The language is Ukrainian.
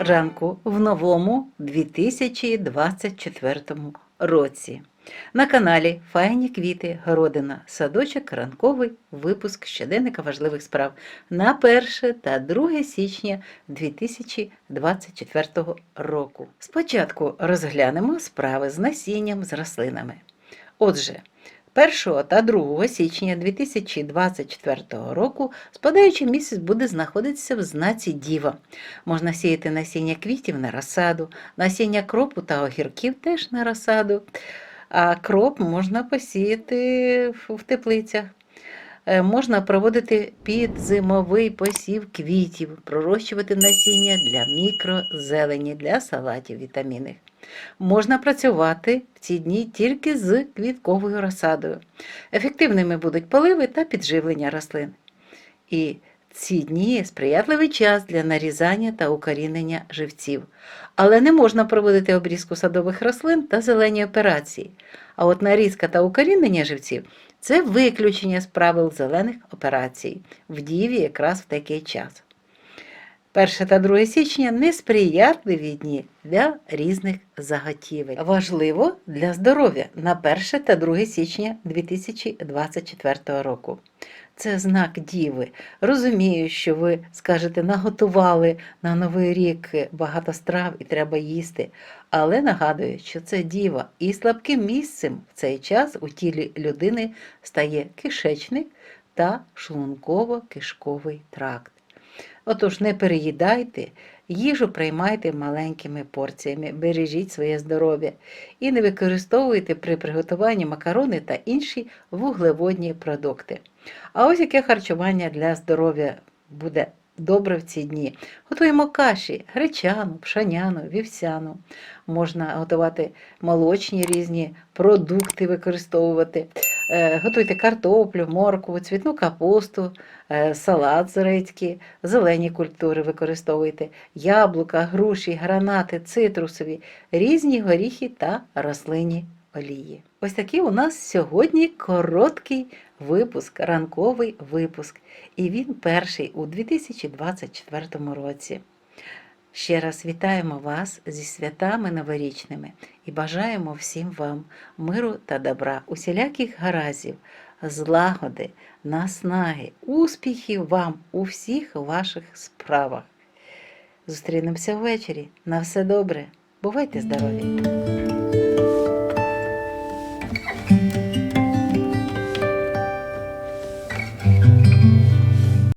ранку в новому 2024 році. На каналі Файні квіти Городина, садочок, ранковий випуск щоденника важливих справ на 1 та 2 січня 2024 року. Спочатку розглянемо справи з насінням з рослинами. Отже, 1 та 2 січня 2024 року спадаючий місяць буде знаходитися в знаці Діва. Можна сіяти насіння квітів на розсаду, насіння кропу та огірків теж на розсаду, а кроп можна посіяти в теплицях. Е, Можна проводити підзимовий посів квітів, пророщувати насіння для мікрозелені, для салатів вітамінних. Можна працювати в ці дні тільки з квітковою розсадою. Ефективними будуть поливи та підживлення рослин. І ці дні сприятливий час для нарізання та укорінення живців. Але не можна проводити обрізку садових рослин та зелені операції. А от нарізка та укорінення живців це виключення з правил зелених операцій в діві якраз в такий час. 1 та 2 січня несприятливі дні для різних заготівель. Важливо для здоров'я на 1 та 2 січня 2024 року. Це знак Діви. Розумію, що ви скажете, наготували на Новий рік багато страв і треба їсти. Але нагадую, що це діва, і слабким місцем в цей час у тілі людини стає кишечник та шлунково-кишковий тракт. Отож, не переїдайте, їжу приймайте маленькими порціями, бережіть своє здоров'я і не використовуйте при приготуванні макарони та інші вуглеводні продукти. А ось яке харчування для здоров'я буде добре в ці дні. Готуємо каші, гречану, пшаняну, вівсяну. Можна готувати молочні різні продукти, використовувати. Е, Готуйте картоплю, моркву, цвітну капусту, е, салат з редьки, зелені культури використовуйте, яблука, груші, гранати, цитрусові, різні горіхи та рослинні олії. Ось такий у нас сьогодні короткий випуск, ранковий випуск, і він перший у 2024 році. Ще раз вітаємо вас зі святами новорічними і бажаємо всім вам миру та добра, усіляких гаразів, злагоди, наснаги, успіхів вам у всіх ваших справах. Зустрінемося ввечері. На все добре. Бувайте здорові!